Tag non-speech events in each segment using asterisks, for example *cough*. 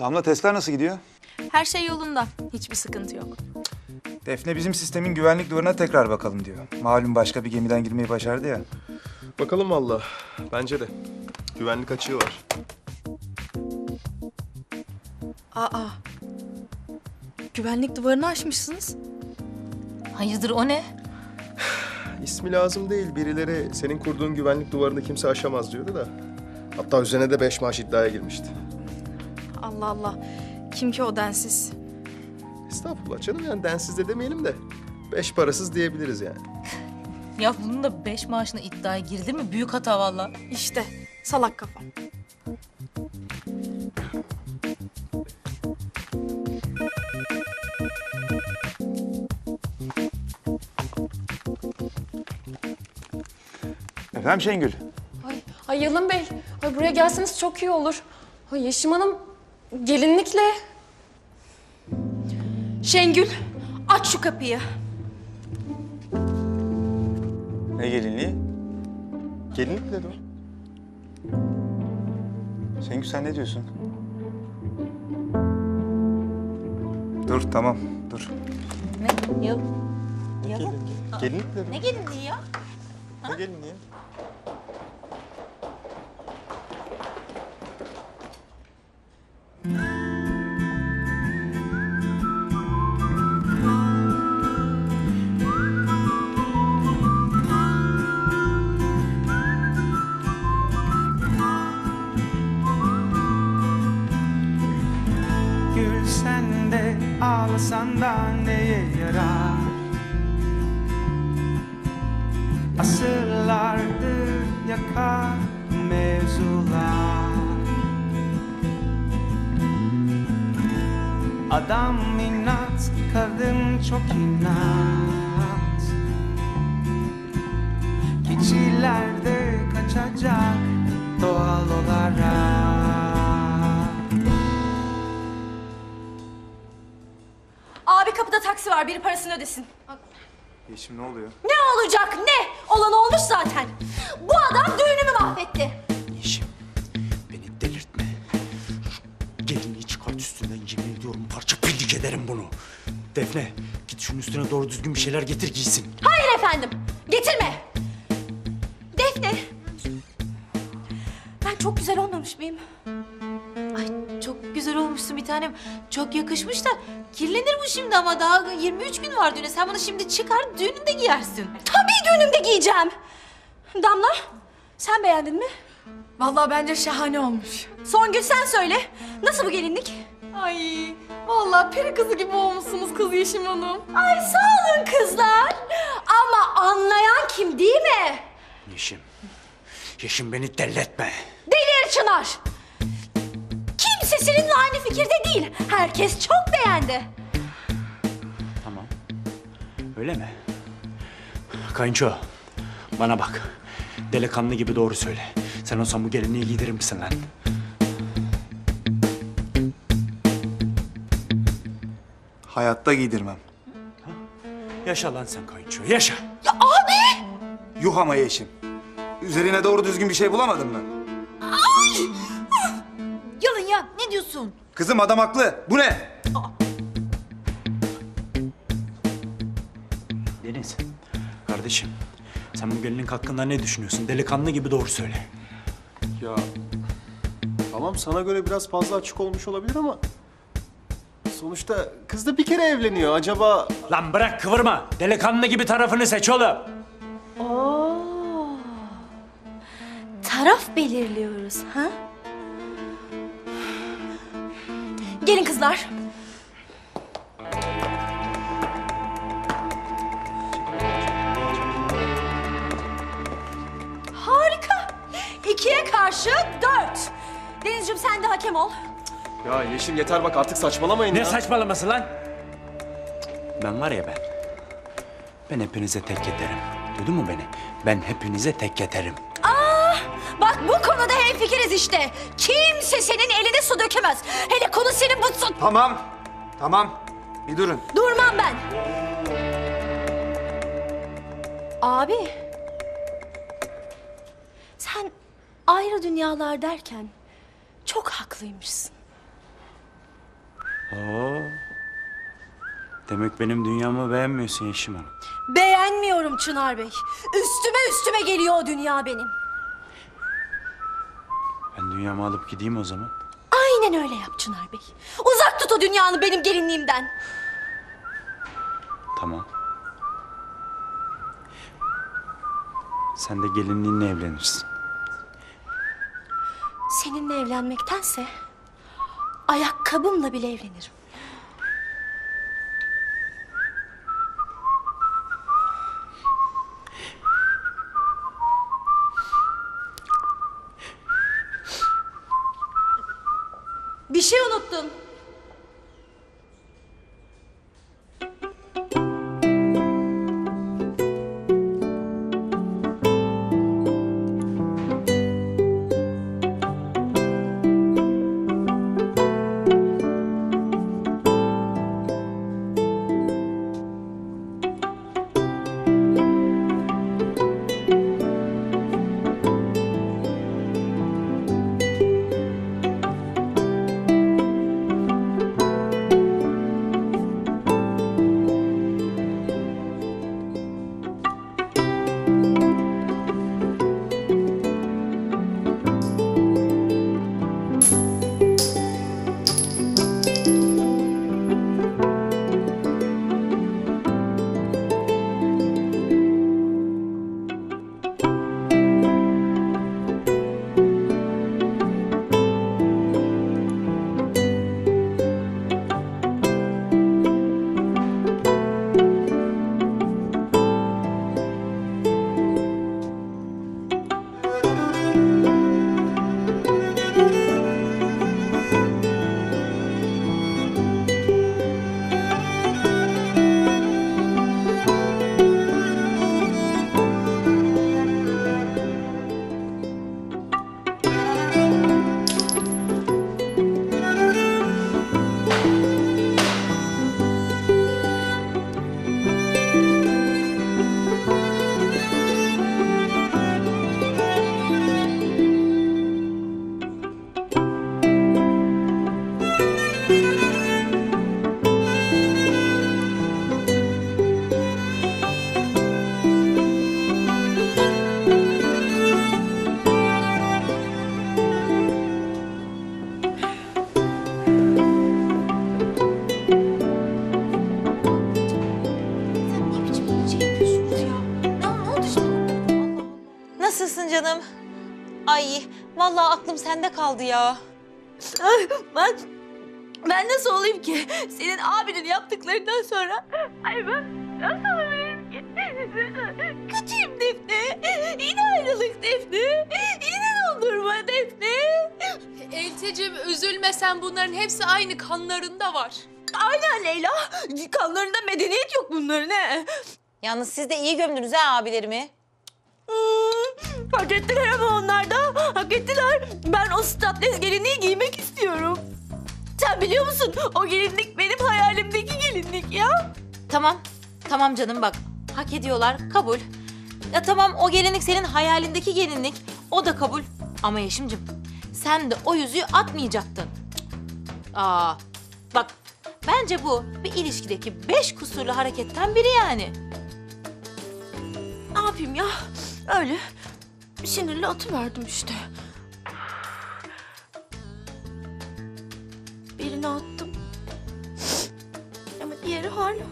Damla testler nasıl gidiyor? Her şey yolunda. Hiçbir sıkıntı yok. Defne bizim sistemin güvenlik duvarına tekrar bakalım diyor. Malum başka bir gemiden girmeyi başardı ya. Bakalım valla. Bence de. Güvenlik açığı var. Aa. Güvenlik duvarını aşmışsınız. Hayırdır o ne? İsmi lazım değil. Birileri senin kurduğun güvenlik duvarını kimse aşamaz diyordu da. Hatta üzerine de beş maaş iddiaya girmişti. Allah Allah. Kim ki o densiz? Estağfurullah canım yani densiz de demeyelim de. Beş parasız diyebiliriz yani. Ya bunun da beş maaşına iddiaya girilir mi? Büyük hata valla. İşte salak kafa. Efendim Şengül? Ay, ay Yalın Bey, ay buraya gelseniz çok iyi olur. Ay Yeşim Hanım gelinlikle. Şengül aç şu kapıyı. Ne gelinliği? Gelinlik dedi o. Şengül sen ne diyorsun? Dur tamam dur. Ne? Ya, Gelinlik dedi. ne gelinliği ya? Ne gelinliği? Gülsen de ağlasan da neye yarar? Asırlardır yakar mevzular Adam inat, kadın çok inat Keçilerde kaçacak doğal olarak Abi kapıda taksi var. Biri parasını ödesin. Yeşim ne oluyor? Ne olacak ne? Olan olmuş zaten. Bu adam düğünümü mahvetti. Defne, git şunun üstüne doğru düzgün bir şeyler getir giysin. Hayır efendim. Getirme. Defne. Ben çok güzel olmamış mıyım? Ay çok güzel olmuşsun bir tanem. Çok yakışmış da kirlenir bu şimdi ama daha 23 gün var düğüne. Sen bunu şimdi çıkar düğününde giyersin. Tabii düğünümde giyeceğim. Damla, sen beğendin mi? Vallahi bence şahane olmuş. Songül sen söyle. Nasıl bu gelinlik? Ay, vallahi peri kızı gibi olmuşsunuz kız Yeşim Hanım. Ay sağ olun kızlar. Ama anlayan kim değil mi? Yeşim, Yeşim beni delletme. Deli Çınar. Kimse seninle aynı fikirde değil. Herkes çok beğendi. Tamam. Öyle mi? Kayınço, bana bak. Delikanlı gibi doğru söyle. Sen olsan bu gelinliği giydirir misin lan? Hayatta giydirmem. Yaşa lan sen kayınço, yaşa. Yuh ama Yeşim. Üzerine doğru düzgün bir şey bulamadın mı? Yalın ya ne diyorsun? Kızım adam haklı. Bu ne? Deniz, kardeşim. Sen bu gelinlik hakkında ne düşünüyorsun? Delikanlı gibi doğru söyle. Ya tamam sana göre biraz fazla açık olmuş olabilir ama sonuçta kız da bir kere evleniyor. Acaba Lan bırak kıvırma. Delikanlı gibi tarafını seç oğlum. Taraf belirliyoruz ha? Gelin kızlar. Harika. İkiye karşı dört. Denizciğim sen de hakem ol. Ya Yeşim yeter bak artık saçmalamayın Ne ya. saçmalaması lan? Ben var ya ben. Ben hepinize tek yeterim. Duydun mu beni? Ben hepinize tek yeterim. Bak bu konuda hemfikiriz işte. Kimse senin eline su dökemez. Hele konu senin bu su... Tamam. Tamam. Bir durun. Durmam ben. Abi. Sen ayrı dünyalar derken çok haklıymışsın. Oo. Demek benim dünyamı beğenmiyorsun Yeşim Hanım. Beğenmiyorum Çınar Bey. Üstüme üstüme geliyor o dünya benim. Ben dünyamı alıp gideyim o zaman. Aynen öyle yap Çınar Bey. Uzak tut o dünyanı benim gelinliğimden. Tamam. Sen de gelinliğinle evlenirsin. Seninle evlenmektense ayakkabımla bile evlenirim. Bir şey unuttun. Canım? Ay vallahi aklım sende kaldı ya. Ben ben nasıl olayım ki? Senin abinin yaptıklarından sonra. Ay ben nasıl olabilirim ki? Kötüyüm Defne. Yine ayrılık Defne. Yine dondurma Defne. Elteciğim üzülme sen bunların hepsi aynı kanlarında var. Aynen Leyla. Kanlarında medeniyet yok bunların he. Yalnız siz de iyi gömdünüz ha abilerimi. Hmm, hak ettiler ama onlar da. Hak ettiler. Ben o strapless gelinliği giymek istiyorum. Sen biliyor musun? O gelinlik benim hayalimdeki gelinlik ya. Tamam. Tamam canım bak. Hak ediyorlar. Kabul. Ya tamam o gelinlik senin hayalindeki gelinlik. O da kabul. Ama Yeşim'cim sen de o yüzüğü atmayacaktın. Aa, bak bence bu bir ilişkideki beş kusurlu hareketten biri yani. Ne yapayım ya? Öyle. Sinirli atıverdim işte. Birini attım. Ama diğeri hala.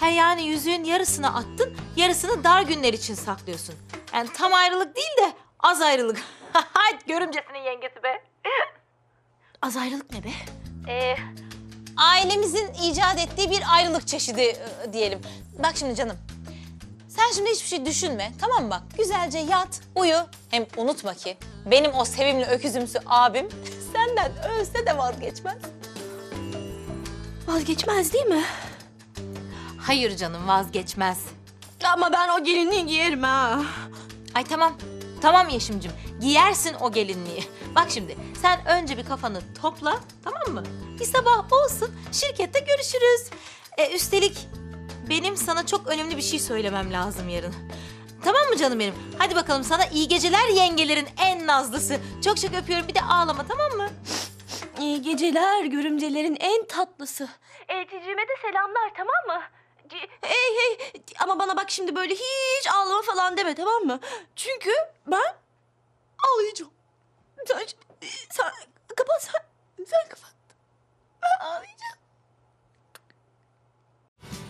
He yani yüzüğün yarısını attın, yarısını dar günler için saklıyorsun. Yani tam ayrılık değil de az ayrılık. *laughs* Haydi görümcesinin yengesi be. *laughs* Az ayrılık ne be? Ee, ailemizin icat ettiği bir ayrılık çeşidi e, diyelim. Bak şimdi canım. Sen şimdi hiçbir şey düşünme tamam mı bak? Güzelce yat, uyu. Hem unutma ki benim o sevimli öküzümsü abim *laughs* senden ölse de vazgeçmez. Vazgeçmez değil mi? Hayır canım vazgeçmez. Ama ben o gelinliği giyerim ha. Ay tamam. Tamam Yeşim'cim. Giyersin o gelinliği. Bak şimdi sen önce bir kafanı topla tamam mı? Bir sabah olsun şirkette görüşürüz. E, üstelik benim sana çok önemli bir şey söylemem lazım yarın. Tamam mı canım benim? Hadi bakalım sana iyi geceler yengelerin en nazlısı. Çok çok öpüyorum bir de ağlama tamam mı? İyi geceler görümcelerin en tatlısı. Elticime de selamlar tamam mı? Hey hey ama bana bak şimdi böyle hiç ağlama falan deme tamam mı? Çünkü ben ağlayacağım. Sen, sen kapat sen, sen kapat. Ben ağlayacağım.